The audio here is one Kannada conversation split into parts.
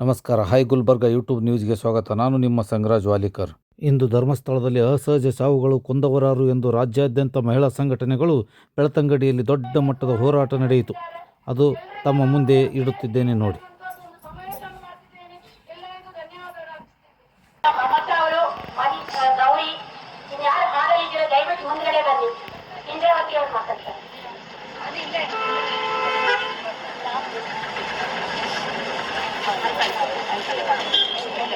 ನಮಸ್ಕಾರ. ಹಾಯ್ ಗುಲ್ಬರ್ಗ ಯೂಟ್ಯೂಬ್ ನ್ಯೂಸ್ಗೆ ಸ್ವಾಗತ. ನಾನು ನಿಮ್ಮ ಸಂಗರಾಜ್ ವಾಲಿಕರ್. ಇಂದು ಧರ್ಮಸ್ಥಳದಲ್ಲಿ ಅಸಹಜ ಸಾವುಗಳು ಕೊಂದವರಾರು ಎಂದು ರಾಜ್ಯಾದ್ಯಂತ ಮಹಿಳಾ ಸಂಘಟನೆಗಳು ಬೆಳತಂಗಡಿಯಲ್ಲಿ ದೊಡ್ಡ ಮಟ್ಟದ ಹೋರಾಟ ನಡೆಯಿತು. ಅದು ತಮ್ಮ ಮುಂದೆ ಇಡುತ್ತಿದ್ದೇನೆ ನೋಡಿ ಮಮತಾ ಅವರು ಮನಿ ಗೌರಿ ಇನ್ಯಾರು ಭಾಗವಹಿಸಿರೋ ದಯವಿಟ್ಟು ಮುಂದ್ಗಡೆ ಬನ್ನಿ ಇಂದ್ರಾವತಿ ಅವ್ರು ಮಾತಾಡ್ತಾರೆ ಕರ್ನಾಟಕದಲ್ಲಿ ಇಷ್ಟೆಲ್ಲ ದೇಶದಲ್ಲಿ ಅವರು ಯಾವ ಹೆಣ್ಣುಮಕ್ಕಳಿಗೆ ಈ ಪರಿಸ್ಥಿತಿ ಬರಬಾರ್ದು ಮುಂದೆ ಯಾವತ್ತೂ ನಮ್ಮ ಮಕ್ಕಳಿಗೆ ಬಂದಂತ ಪರಿಸ್ಥಿತಿ ಪರಿಸ್ಥಿತಿ ಬರಬಾರದು ನನ್ನ ತಂಗಿಯ ಕೊಲೆಯಾಗಿ ಇಪ್ಪತ್ತೊಂಬತ್ತು ವರ್ಷ ಆಯಿತು ಕನ್ನಡದಲ್ಲಿ ನ್ಯಾಯ ಸಿಕ್ಕಿಲ್ಲ ಅದೇ ರೀತಿ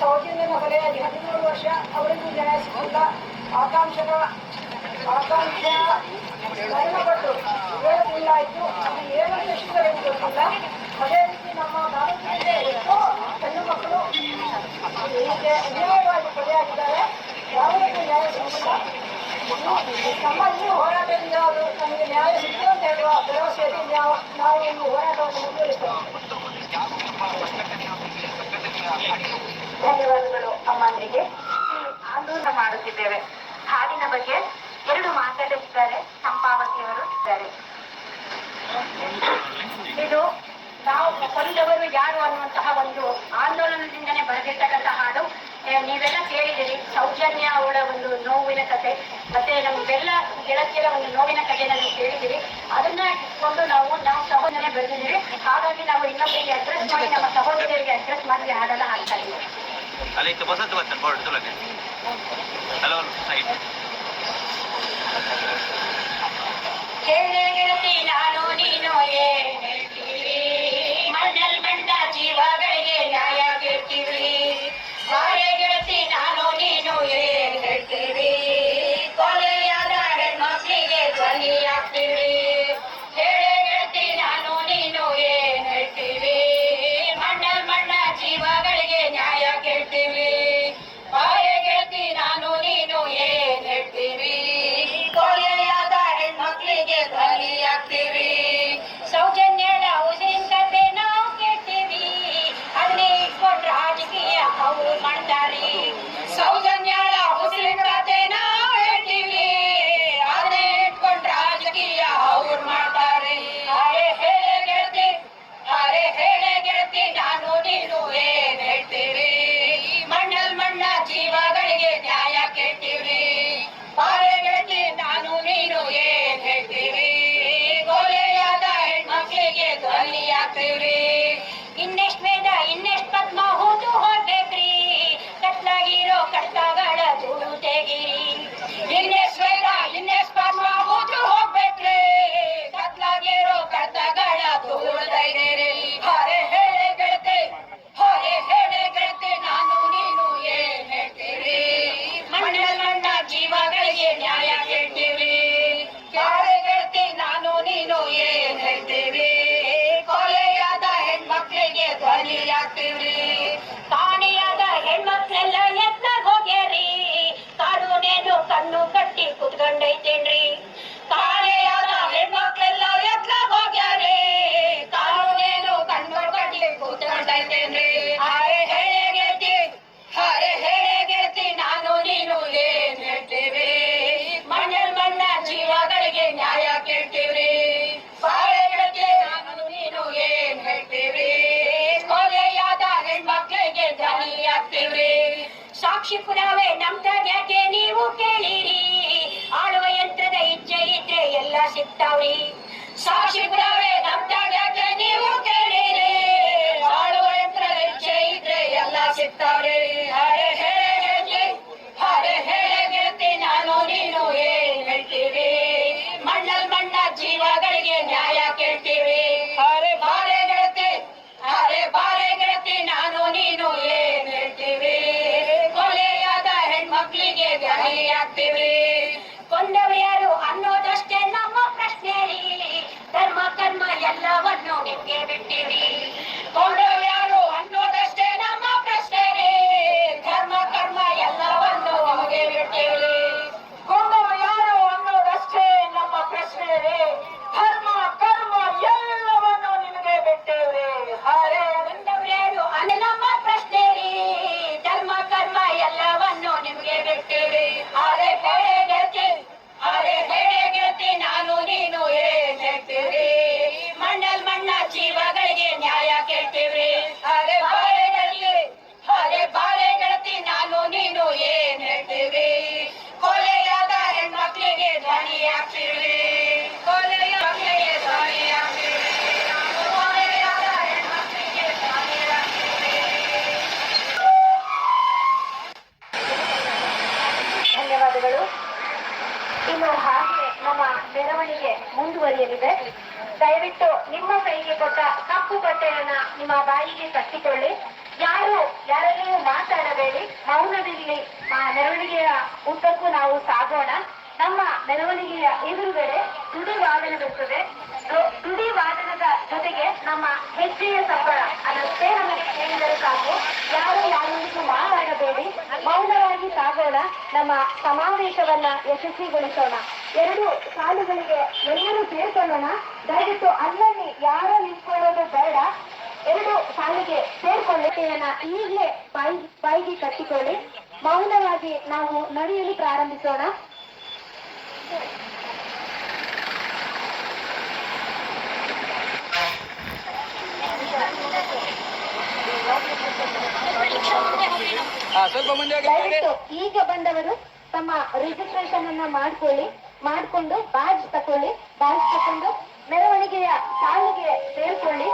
ಸೌಜನ್ಯನ ಹೊರೆಯಾಗಿ ಹದಿಮೂರು ವರ್ಷ ಅವರಿಗೂ ನ್ಯಾಯ ಸಿಕ್ಕಿಲ್ಲ ಆಕಾಂಕ್ಷದ ಅದು ರೀತಿ ನಮ್ಮ ಭಾರತದಲ್ಲಿ ಎಷ್ಟೋ ಹೆಣ್ಣು ಮಕ್ಕಳು ಹೀಗೆ ಅನ್ಯಾಯವಾಗಿ ಕೊಲೆಯಾಗಿದ್ದಾರೆ ರೀತಿ ನ್ಯಾಯ ಸಿಗುತ್ತಿಲ್ಲ ನಮ್ಮ ಹೋರಾಟದಿಂದ ಅವರು ನಮಗೆ ನ್ಯಾಯ ಸಿಕ್ಕಿದೆ ಅಂತ ಹೇಳುವ ಭರವಸೆಯಲ್ಲಿ ನಾವು ನಾವು ಇನ್ನು ಹೋರಾಟವನ್ನು ಧನ್ಯವಾದಗಳು ಅಮ್ಮನಿಗೆ ಆಂದೋಲನ ಮಾಡುತ್ತಿದ್ದೇವೆ ಹಾಡಿನ ಬಗ್ಗೆ ಎರಡು ಮಾತಾಡಿದ್ದಾರೆ ಸಂಪಾವತಿಯವರು ಇದ್ದಾರೆ ಇದು ನಾವು ಕೊಂದವರು ಯಾರು ಅನ್ನುವಂತಹ ಒಂದು ಆಂದೋಲನದಿಂದನೇ ಬರೆದಿರ್ತಕ್ಕಂಥ ಹಾಡು. ನೀವೆಲ್ಲ ಕೇಳಿದಿರಿ ಸೌಜನ್ಯ ಅವಳ ಒಂದು ನೋವಿನ ಕಥೆ ಮತ್ತೆ ನಮ್ಗೆಲ್ಲ ಗೆಳತಿಯರ ಒಂದು ನೋವಿನ ಕಥೆನ ನೀವು ಕೇಳಿದಿರಿ ಅದನ್ನ ಇಟ್ಕೊಂಡು ನಾವು ನಾವು ಸಹೋದರನೇ ಬರೆದಿದ್ದೀವಿ ಹಾಗಾಗಿ ನಾವು ಇನ್ನೊಬ್ಬರಿಗೆ ಅಡ್ರೆಸ್ ಮಾಡಿ ನಮ್ಮ ಸಹೋದರಿಯರಿಗೆ ಅಡ್ರೆಸ್ ಮಾಡಿ ಹಾಡಲ್ಲ ಹಾಕ್ತಾ ಇದ್ದೀವಿ. ಕಟ್ಟಿ ತಾಳೆಯಾದ ಹೆಣ್ಮಕ್ಳೆಲ್ಲ ಎತ್ಲ ಹೋಗ್ಯಾರೆ ಕಾನೂನೇನು ಕಣ್ಣು ಕಟ್ಟಿ ಕುತ್ಕೊಂಡೈತೇನ್ರಿ? ಹಾರೆ ಗೆಳತಿ ಹಾರೆ ಹೇಳೆ ಗೆಳತಿ ನಾನು ನೀನು ಏನ್ ಹೇಳ್ತೀವಿ? ಮಣ್ಣಲ್ ಮಣ್ಣ ಜೀವಗಳಿಗೆ ನ್ಯಾಯ ಕೇಳ್ತೀವ್ರಿ. ಬಾಳೆ ಗೆಳತಿ ನಾನು ನೀನು ಏನ್ ಹೇಳ್ತೀವಿ ಕೊಲೆಯಾದ ಹೆಣ್ಮಕ್ಳಿಗೆ ಧ್ವನಿ ಆಗ್ತೀವ್ರಿ ಸಾಕ್ಷಿ ಪುರಾವೆ ನಮ್ದಾಗ್ಯಾಕೆ ನೀವು ಕೇಳಿರಿ? ಆಳುವ ಯಂತ್ರದ ಇಚ್ಛೆ ಇದ್ರೆ ಎಲ್ಲ ಸಿಗ್ತಾವ್ರಿ. ಸಾಕ್ಷಿ ಪುರಾವೆ ನಮ್ದಾಗ್ಯಾಕೆ ನೀವು ಕೇಳಿರಿ. ಆಳುವ ಯಂತ್ರದ ಇಚ್ಛೆ ಇದ್ರೆ ಎಲ್ಲ ಸಿಗ್ತಾವ್ರಿ. ದಯವಿಟ್ಟು ನಿಮ್ಮ ಕೈಗೆ ಕೊಟ್ಟ ಕಪ್ಪು ಬಟ್ಟೆಯನ್ನ ನಿಮ್ಮ ಬಾಯಿಗೆ ಕಟ್ಟಿಕೊಳ್ಳಿ. ಯಾರು ಯಾರಲ್ಲಿಯೂ ಮಾತಾಡಬೇಡಿ. ಮೌನದಲ್ಲಿ ಮೆರವಣಿಗೆಯ ಉದ್ದಕ್ಕೂ ನಾವು ಸಾಗೋಣ. ನಮ್ಮ ಮೆರವಣಿಗೆಯ ಎದುರುಗಡೆ ತುಡಿ ವಾದನವಿರುತ್ತದೆ ದುಡಿ ವಾದನದ ಜೊತೆಗೆ ನಮ್ಮ ಹೆಜ್ಜೆಯ ಸಂಬಳ ಅದಷ್ಟೇ ನಮಗೆ ಕೇಳಿದರೆ ಸಾಕು ಯಾರು ಯಾರೊಂದಿಗೂ ಮಾತಾಡಬೇಡಿ. ಮೌನವಾಗಿ ಸಾಗೋಣ. ನಮ್ಮ ಸಮಾವೇಶವನ್ನ ಯಶಸ್ವಿಗೊಳಿಸೋಣ. ಎರಡು ಸಾಲುಗಳಿಗೆ ಎಲ್ಲರೂ ಸೇರ್ಕೊಳ್ಳೋಣ. ದಯವಿಟ್ಟು ಅಲ್ಲಲ್ಲಿ ಯಾರು ನಿಂತ್ಕೊಳ್ಳೋದು ಬೇಡ. ಎರಡು ಸಾಲಿಗೆ ಸೇರ್ಕೊಳ್ಳಿಕೆಯನ್ನ ಈಗಲೇ ಬಾಯಿ, ಬಾಯಿಗೆ ಕಟ್ಟಿಕೊಳ್ಳಿ. ಮೌನವಾಗಿ ನಾವು ನಡೆಯಲು ಪ್ರಾರಂಭಿಸೋಣ. ದಯವಿಟ್ಟು ಈಗ ಬಂದವರು ತಮ್ಮ ರಿಜಿಸ್ಟ್ರೇಷನ್ ಅನ್ನ ಮಾಡ್ಕೊಳ್ಳಿ, ಮಾಡ್ಕೊಂಡು ಬಾಜ್ ತಕೊಳ್ಳಿ ಬಾಜ್ ತಕೊಂಡು ಮೆರವಣಿಗೆಯ ಸಾಲಿಗೆ ಸೇರ್ಕೊಳ್ಳಿ.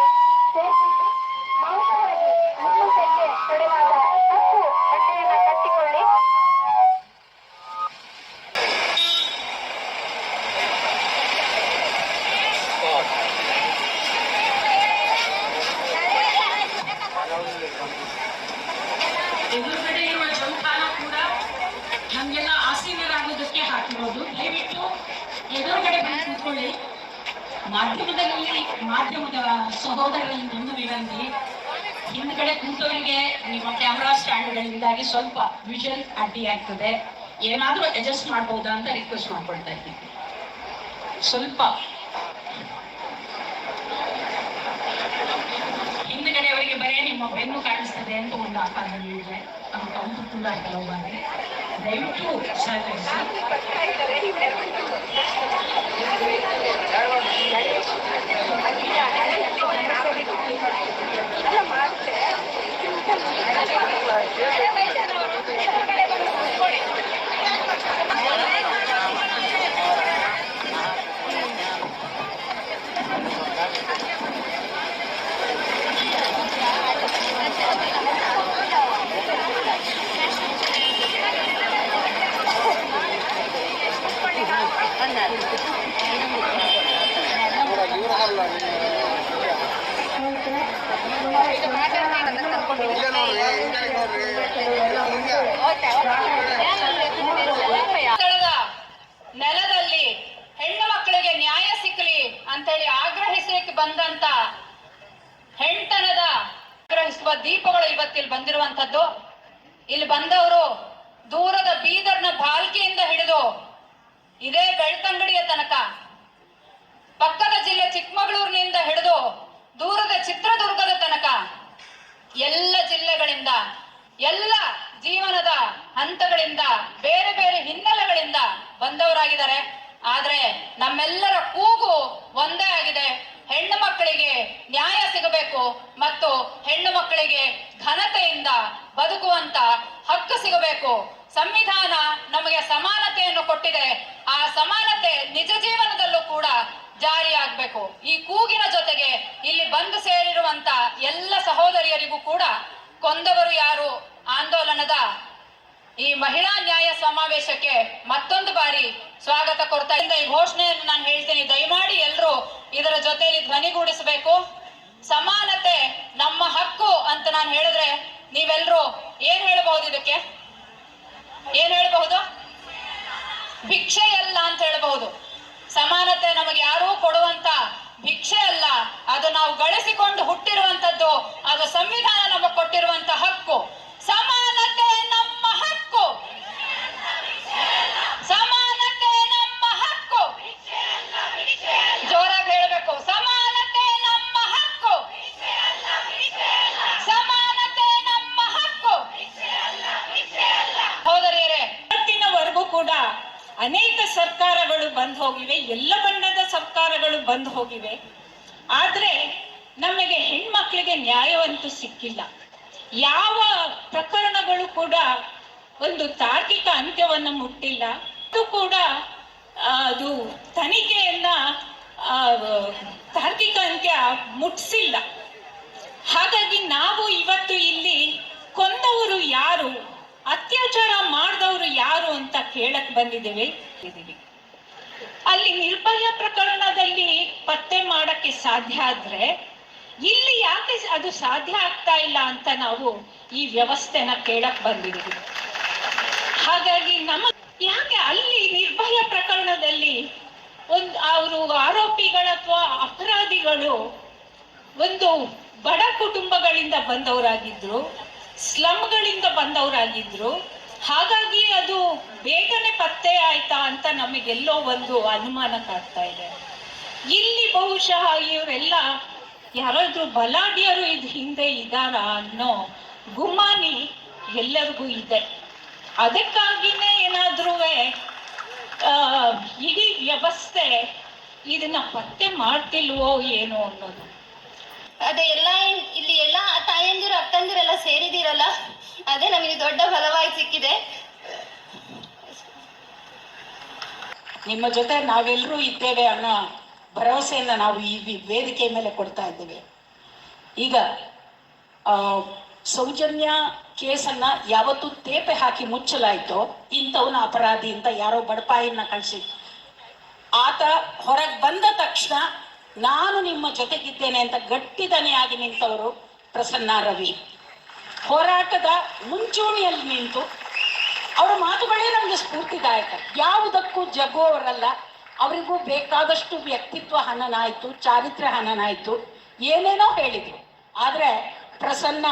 ಸಹೋದರರಲ್ಲಿ ಒಂದು ವಿನಂತಿ. ಹಿಂದ್ಗಡೆ ಕೂತವರಿಗೆ ನಿಮ್ಮ ಕ್ಯಾಮ್ರಾ ಸ್ಟ್ಯಾಂಡ್ಗಳಿಂದಾಗಿ ಸ್ವಲ್ಪ ವಿಷನ್ ಅಡ್ಡಿ ಆಗ್ತದೆ. ಏನಾದರೂ ಅಡ್ಜಸ್ಟ್ ಮಾಡ್ಬೋದಾ ಅಂತ ರಿಕ್ವೆಸ್ಟ್ ಮಾಡ್ಕೊಳ್ತಾ ಇದ್ದೀನಿ. ಸ್ವಲ್ಪ. ಹಿಂದ್ಗಡೆ ಅವರಿಗೆ ಬರೀ ನಿಮ್ಮ ಬೆನ್ನು ಕಾಣಿಸ್ತದೆ ಅಂತ ಒಂದು ಆಪಾದನೆ ಇದೆ ಅದು ಕೌಂಟು ಕೂಡ ಕೆಲವು ಬಾರಿ. ದಯವಿಟ್ಟು ಸಹಕರಿಸಿ. ನೆಲದಲ್ಲಿ ಹೆಣ್ಣು ಮಕ್ಕಳಿಗೆ ನ್ಯಾಯ ಸಿಕ್ಕಲಿ ಅಂತೇಳಿ ಆಗ್ರಹಿಸಲಿಕ್ಕೆ ಬಂದಂತ ಹೆಣ್ತನದ ಆಗ್ರಹಿಸುವ ದೀಪಗಳು ಇವತ್ತಿಲ್ಲಿ ಬಂದಿರುವಂತದ್ದು ಇಲ್ಲಿ ಬಂದವರು ದೂರದ ಬೀದರ್ನ ಬಾಲ್ಕಿಯಿಂದ ಹಿಡಿದು ಇದೇ ಬೆಳ್ತಂಗಡಿಯ ತನಕ ಪಕ್ಕದ ಜಿಲ್ಲೆ ಚಿಕ್ಕಮಗಳೂರಿನಿಂದ ಹಿಡಿದು ದೂರದ ಚಿತ್ರದುರ್ಗದ ತನಕ ಎಲ್ಲ ಜಿಲ್ಲೆಗಳಿಂದ, ಎಲ್ಲ ಜೀವನದ ಹಂತಗಳಿಂದ, ಬೇರೆ ಬೇರೆ ಹಿನ್ನೆಲೆಗಳಿಂದ ಬಂದವರಾಗಿದ್ದಾರೆ. ಆದ್ರೆ ನಮ್ಮೆಲ್ಲರ ಕೂಗು ಒಂದೇ ಆಗಿದೆ. ಹೆಣ್ಣು ಮಕ್ಕಳಿಗೆ ನ್ಯಾಯ ಸಿಗಬೇಕು ಮತ್ತು ಹೆಣ್ಣು ಮಕ್ಕಳಿಗೆ ಘನತೆಯಿಂದ ಬದುಕುವಂತ ಹಕ್ಕು ಸಿಗಬೇಕು. ಸಂವಿಧಾನ ನಮಗೆ ಸಮಾನತೆಯನ್ನು ಕೊಟ್ಟಿದೆ. ಆ ಸಮಾನತೆ ನಿಜ ಜೀವನದಲ್ಲೂ ಕೂಡ ಜಾರಿಯಾಗಬೇಕು ಈ ಕೂಗಿನ ಜೊತೆಗೆ ಇಲ್ಲಿ ಬಂದು ಸೇರಿರುವಂತ ಎಲ್ಲ ಸಹೋದರಿಯರಿಗೂ ಕೂಡ ಕೊಂದವರು ಯಾರು? ಆಂದೋಲನದ ಈ ಮಹಿಳಾ ನ್ಯಾಯ ಸಮಾವೇಶಕ್ಕೆ ಮತ್ತೊಂದು ಬಾರಿ ಸ್ವಾಗತ ಕೊಡ್ತಾ ಇದ್ದ ಈ ಘೋಷಣೆಯನ್ನು ನಾನು ಹೇಳ್ತೀನಿ. ದಯಮಾಡಿ ಎಲ್ಲರೂ ಇದರ ಜೊತೆಯಲ್ಲಿ ಧ್ವನಿಗೂಡಿಸಬೇಕು. ಸಮಾನತೆ ನಮ್ಮ ಹಕ್ಕು ಅಂತ ನಾನು ಹೇಳಿದ್ರೆ ನೀವೆಲ್ಲರೂ ಏನ್ ಹೇಳಬಹುದು ಇದಕ್ಕೆ? ಏನ್ ಹೇಳಬಹುದು? ಭಿಕ್ಷೆ ಅಲ್ಲ ಅಂತ ಹೇಳಬಹುದು. ನಮಗೆ ಯಾರೂ ಕೊಡುವಂತ ಭಿಕ್ಷೆ ಅಲ್ಲ. ಅದು ನಾವು ಗಳಿಸಿಕೊಂಡು ಹುಟ್ಟಿರುವಂತದ್ದು, ಅದು ಸಂವಿಧಾನ ನಮಗೆ ಕೊಟ್ಟಿರುವಂತ ಹಕ್ಕು. ಸಮಾನತೆ ನಮ್ಮ ಅನೇಕ ಸರ್ಕಾರಗಳು ಬಂದ್ ಹೋಗಿವೆ, ಎಲ್ಲ ಬಣ್ಣದ ಸರ್ಕಾರಗಳು ಬಂದ್ ಹೋಗಿವೆ. ಆದ್ರೆ ನಮಗೆ ಹೆಣ್ಮಕ್ಳಿಗೆ ನ್ಯಾಯವಂತೂ ಸಿಕ್ಕಿಲ್ಲ. ಯಾವ ಪ್ರಕರಣಗಳು ಕೂಡ ಒಂದು ತಾರ್ಕಿಕ ಅಂತ್ಯವನ್ನು ಮುಟ್ಟಿಲ್ಲ. ಅದು ಕೂಡ ಅದು ತನಿಖೆಯನ್ನ ತಾರ್ಕಿಕ ಅಂತ್ಯ ಮುಟ್ಸಿಲ್ಲ. ಹಾಗಾಗಿ ನಾವು ಇವತ್ತು ಇಲ್ಲಿ ಕೊಂದವರು ಯಾರು? ಅತ್ಯಾಚಾರ ಮಾಡಿದವರು ಯಾರು ಅಂತ ಕೇಳಕ್ ಬಂದಿದ್ದೇವೆ. ಅಲ್ಲಿ ನಿರ್ಭಯ ಪ್ರಕರಣದಲ್ಲಿ ಪತ್ತೆ ಮಾಡಕ್ಕೆ ಸಾಧ್ಯ ಆದ್ರೆ, ಇಲ್ಲಿ ಯಾಕೆ ಅದು ಸಾಧ್ಯ ಆಗ್ತಾ ಇಲ್ಲ ಅಂತ ನಾವು ಈ ವ್ಯವಸ್ಥೆನ ಕೇಳಕ್ ಬಂದಿದ್ದೀವಿ. ಹಾಗಾಗಿ ನಮ್ಮ ಯಾಕೆ ಅಲ್ಲಿ ನಿರ್ಭಯ ಪ್ರಕರಣದಲ್ಲಿ ಒಂದು ಅವರು ಆರೋಪಿಗಳ ಅಥವಾ ಅಪರಾಧಿಗಳು ಒಂದು ಬಡ ಕುಟುಂಬಗಳಿಂದ ಬಂದವರಾಗಿದ್ರು ಸ್ಲಮ್ಗಳಿಂದ ಬಂದವರಾಗಿದ್ರು. ಹಾಗಾಗಿ ಅದು ಬೇಗನೆ ಪತ್ತೆ ಆಯ್ತಾ ಅಂತ ನಮಗೆಲ್ಲೋ ಒಂದು ಅನುಮಾನ ಕಾಡ್ತಾ ಇದೆ. ಇಲ್ಲಿ ಬಹುಶಃ ಇವರೆಲ್ಲ ಯಾರಾದರೂ ಬಲಾಢ್ಯರು ಇದ್ ಹಿಂದೆ ಇದ್ದಾರ ಅನ್ನೋ ಗುಮಾನಿ ಎಲ್ಲರಿಗೂ ಇದೆ. ಅದಕ್ಕಾಗಿನೇ ಏನಾದ್ರೂ ಇಡೀ ವ್ಯವಸ್ಥೆ ಇದನ್ನ ಪತ್ತೆ ಮಾಡ್ತಿಲ್ವೋ ಏನೋ ಅನ್ನೋದು. ಅದೇ ಎಲ್ಲ ಇಲ್ಲಿ ಎಲ್ಲ ತಾಯಂದಿರು ಅಕ್ಕಂದಿರೆಲ್ಲ ಸೇರಿದಿರಲ್ಲ ಅದೇ ನಮಗೆ ದೊಡ್ಡ ಫಲವಾಗಿ ಸಿಕ್ಕಿದೆ. ನಿಮ್ಮ ಜೊತೆ ನಾವೆಲ್ಲರೂ ಇದ್ದೇವೆ ಅನ್ನೋ ಭರವಸೆಯನ್ನ ನಾವು ಈ ವೇದಿಕೆ ಮೇಲೆ ಕೊಡ್ತಾ ಇದ್ದೇವೆ. ಈಗ ಸೌಜನ್ಯ ಕೇಸನ್ನ ಯಾವತ್ತು ತೇಪೆ ಹಾಕಿ ಮುಚ್ಚಲಾಯ್ತೋ ಇಂಥವನ ಅಪರಾಧಿ ಅಂತ ಯಾರೋ ಬಡಪಾಯಿನ ಕಳಿಸಿ. ಆತ ಹೊರಗೆ ಬಂದ ತಕ್ಷಣ ನಾನು ನಿಮ್ಮ ಜೊತೆಗಿದ್ದೇನೆ ಅಂತ ಗಟ್ಟಿದನೆಯಾಗಿ ನಿಂತವರು ಪ್ರಸನ್ನ ರವಿ. ಹೋರಾಟದ ಮುಂಚೂಣಿಯಲ್ಲಿ ನಿಂತು ಅವರ ಮಾತುಗಳೇ ನಮಗೆ ಸ್ಫೂರ್ತಿದಾಯಕ. ಯಾವುದಕ್ಕೂ ಜಗುವವರಲ್ಲ ಅವರಿಗೂ ಬೇಕಾದಷ್ಟು ವ್ಯಕ್ತಿತ್ವ ಹನನಾಯ್ತು, ಚಾರಿತ್ರ್ಯ ಹನನಾಯಿತು, ಏನೇನೋ ಹೇಳಿದರು. ಆದರೆ ಪ್ರಸನ್ನ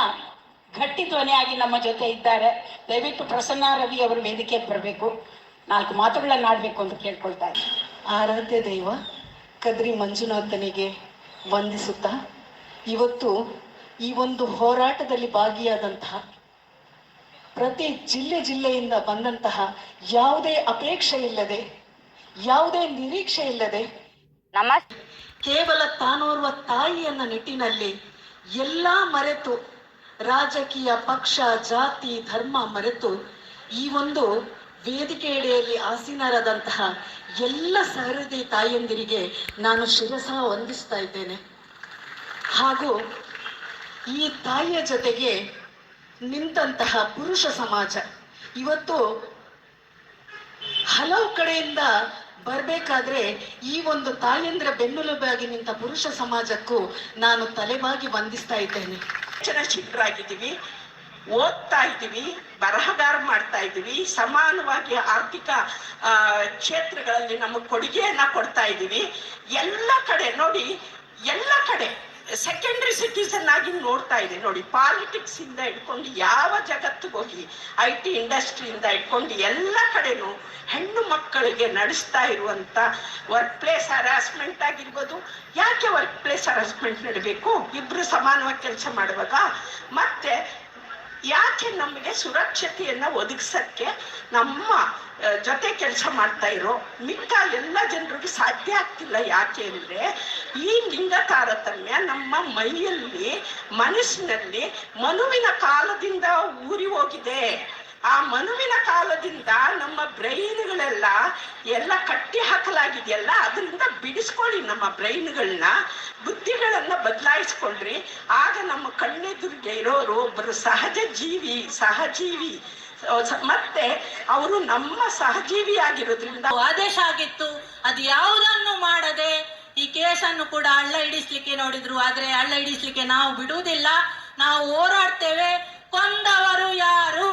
ಗಟ್ಟಿ ಧ್ವನಿಯಾಗಿ ನಮ್ಮ ಜೊತೆ ಇದ್ದಾರೆ. ದಯವಿಟ್ಟು ಪ್ರಸನ್ನ ರವಿ ಅವರು ವೇದಿಕೆಗೆ ಬರಬೇಕು. ನಾಲ್ಕು ಮಾತುಗಳನ್ನ ಆಡಬೇಕು ಅಂತ ಕೇಳ್ಕೊಳ್ತಾ ಇದ್ದೀನಿ. ಆರಾಧ್ಯ ದೈವ. ಕದ್ರಿ ಮಂಜುನಾಥನಿಗೆ ವಂದಿಸುತ್ತಾ ಇವತ್ತು ಈ ಒಂದು ಹೋರಾಟದಲ್ಲಿ ಭಾಗಿಯಾದಂತಹ ಪ್ರತಿ ಜಿಲ್ಲೆ ಜಿಲ್ಲೆಯಿಂದ ಬಂದಂತಹ ಯಾವುದೇ ಅಪೇಕ್ಷೆ ಇಲ್ಲದೆ ಯಾವುದೇ ನಿರೀಕ್ಷೆ ಇಲ್ಲದೆ ಕೇವಲ ತಾನೋರ್ವ ತಾಯಿಯನ್ನ ನಿಟ್ಟಿನಲ್ಲಿ ಎಲ್ಲ ಮರೆತು ರಾಜಕೀಯ ಪಕ್ಷ ಜಾತಿ ಧರ್ಮ ಮರೆತು ಈ ಒಂದು ವೇದಿಕೆಯಡಿಯಲ್ಲಿ ಆಸೀನರಾದಂತಹ ಎಲ್ಲ ಸಹೃದಯ ತಾಯಂದಿರಿಗೆ ನಾನು ಶಿರಸ ವಂದಿಸ್ತಾ ಇದ್ದೇನೆ. ಹಾಗೂ ಈ ತಾಯಿಯ ಜೊತೆಗೆ ನಿಂತಹ ಪುರುಷ ಸಮಾಜ. ಇವತ್ತು ಹಲವು ಕಡೆಯಿಂದ ಬರಬೇಕಾದ್ರೆ ಈ ಒಂದು ತಾಯಂದ್ರ ಬೆನ್ನೆಲುಬಾಗಿ ನಿಂತ ಪುರುಷ ಸಮಾಜಕ್ಕೂ ನಾನು ತಲೆಬಾಗಿ ವಂದಿಸ್ತಾ ಇದ್ದೇನೆ. ರಚನಾಶೀಲರಾಗಿದ್ದೀವಿ ಓದ್ತಾ ಇದ್ದೀವಿ, ಬರಹಗಾರ ಮಾಡ್ತಾ ಇದ್ದೀವಿ, ಸಮಾನವಾಗಿ ಆರ್ಥಿಕ ಕ್ಷೇತ್ರಗಳಲ್ಲಿ ನಮಗೆ ಕೊಡುಗೆಯನ್ನ ಕೊಡ್ತಾ ಇದ್ದೀವಿ. ಎಲ್ಲ ಕಡೆ ನೋಡಿ, ಎಲ್ಲ ಕಡೆ ಸೆಕೆಂಡ್ರಿ ಸಿಟಿಸನ್ ಆಗಿ ನೋಡ್ತಾ ಇದೆ ನೋಡಿ ಪಾಲಿಟಿಕ್ಸ್ ಇಂದ ಇಟ್ಕೊಂಡು ಯಾವ ಜಗತ್ತಿಗೆ ಹೋಗಿ ಐ ಟಿ ಇಂಡಸ್ಟ್ರಿಯಿಂದ ಇಟ್ಕೊಂಡು ಎಲ್ಲ ಕಡೆನು ಹೆಣ್ಣು ಮಕ್ಕಳಿಗೆ ನಡೆಸ್ತಾ ಇರುವಂತ ವರ್ಕ್ ಪ್ಲೇಸ್ ಹರಾಸ್ಮೆಂಟ್ ಆಗಿರ್ಬೋದು, ಯಾಕೆ ವರ್ಕ್ ಪ್ಲೇಸ್ ಹರಾಸ್ಮೆಂಟ್ ನಡಬೇಕು? ಇಬ್ರು ಸಮಾನವಾಗಿ ಕೆಲಸ ಮಾಡುವಾಗ, ಮತ್ತೆ ಯಾಕೆ ನಮಗೆ ಸುರಕ್ಷತೆಯನ್ನ ಒದಗಿಸಕ್ಕೆ ನಮ್ಮ ಜೊತೆ ಕೆಲಸ ಮಾಡ್ತಾ ಇರೋ ಮಿಕ್ಕ ಎಲ್ಲ ಜನರಿಗೆ ಸಾಧ್ಯ ಆಗ್ತಿಲ್ಲ ಯಾಕೆ ಅಂದ್ರೆ ಈ ಲಿಂಗ ತಾರತಮ್ಯ ನಮ್ಮ ಮೈಯಲ್ಲಿ, ಮನಸ್ಸಿನಲ್ಲಿ ಮನುವಿನ ಕಾಲದಿಂದ ಊರಿ ಹೋಗಿದೆ. ಆ ಮನುವಿನ ಕಾಲದಿಂದ ನಮ್ಮ ಬ್ರೈನ್ಗಳೆಲ್ಲ ಎಲ್ಲ ಕಟ್ಟಿ ಹಾಕಲಾಗಿದೆಯಲ್ಲ, ಅದರಿಂದ ಬಿಡಿಸ್ಕೊಳ್ಳಿ ನಮ್ಮ ಬ್ರೈನ್ಗಳನ್ನ ಬುದ್ಧಿಗಳನ್ನ ಬದಲಾಯಿಸ್ಕೊಳ್ರಿ. ಆಗ ನಮ್ಮ ಕಣ್ಣೆದುರಿಗೆ ಇರೋರು ಒಬ್ಬರು ಸಹಜ ಜೀವಿ, ಸಹಜೀವಿ. ಮತ್ತೆ ಅವರು ನಮ್ಮ ಸಹಜೀವಿ ಆಗಿರೋದ್ರಿಂದ ಆದೇಶ ಆಗಿತ್ತು, ಅದು ಯಾವುದನ್ನು ಮಾಡದೆ ಈ ಕೇಸನ್ನು ಕೂಡ ಅಳ್ಳ ಹಿಡಿಸ್ಲಿಕ್ಕೆ ನೋಡಿದ್ರು. ಆದ್ರೆ ಅಳ್ಳ ಹಿಡಿಸ್ಲಿಕ್ಕೆ ನಾವು ಬಿಡುವುದಿಲ್ಲ. ನಾವು ಹೋರಾಡ್ತೇವೆ. ಕೊಂದವರು ಯಾರು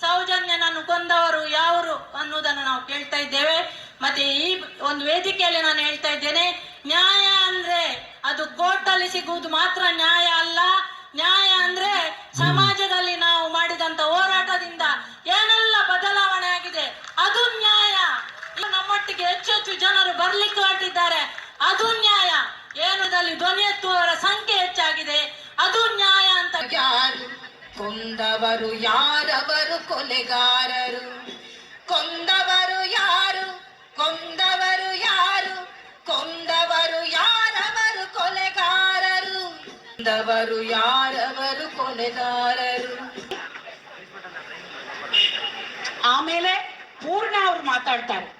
ಸೌಜನ್ಯನನ್ನು ಕೊಂದವರು ಯಾರು ಅನ್ನೋದನ್ನು ನಾವು ಕೇಳ್ತಾ ಇದ್ದೇವೆ. ಮತ್ತೆ ಈ ಒಂದು ವೇದಿಕೆಯಲ್ಲಿ ನಾನು ಹೇಳ್ತಾ ಇದ್ದೇನೆ, ನ್ಯಾಯ ಅಂದ್ರೆ ಅದು ಕೋರ್ಟಲ್ಲಿ ಸಿಗುವುದು ಮಾತ್ರ ನ್ಯಾಯ ಅಲ್ಲ. ನ್ಯಾಯ ಅಂದ್ರೆ ಸಮಾಜದಲ್ಲಿ ನಾವು ಮಾಡಿದಂತ ಹೋರಾಟದಿಂದ ಏನೆಲ್ಲ ಬದಲಾವಣೆ ಆಗಿದೆ, ಅದು ನ್ಯಾಯ. ನಮ್ಮೊಟ್ಟಿಗೆ ಹೆಚ್ಚು ಹೆಚ್ಚು ಜನರು ಬರ್ಲಿಕ್ಕೆ ಹೊರಟಿದ್ದಾರೆ, ಅದು ನ್ಯಾಯ. ಏನುದಲ್ಲಿ ಧ್ವನಿ ಎತ್ತುವವರ ಸಂಖ್ಯೆ ಹೆಚ್ಚಾಗಿದೆ, ಅದು ನ್ಯಾಯ ಅಂತ ಯಾರು ಕೊಂದವರು, ಯಾರವರು ಕೊಲೆಗಾರರು? ಕೊಂದವರು ಯಾರು? ಕೊಂದವರು ಯಾರು? ಕೊಂದವರು ಯಾರವರು ಕೊಲೆಗಾರರು? ಕೊಂದವರು ಯಾರವರು ಕೊಲೆಗಾರರು? ಆಮೇಲೆ ಪೂರ್ಣ ಅವ್ರು ಮಾತಾಡ್ತಾರೆ.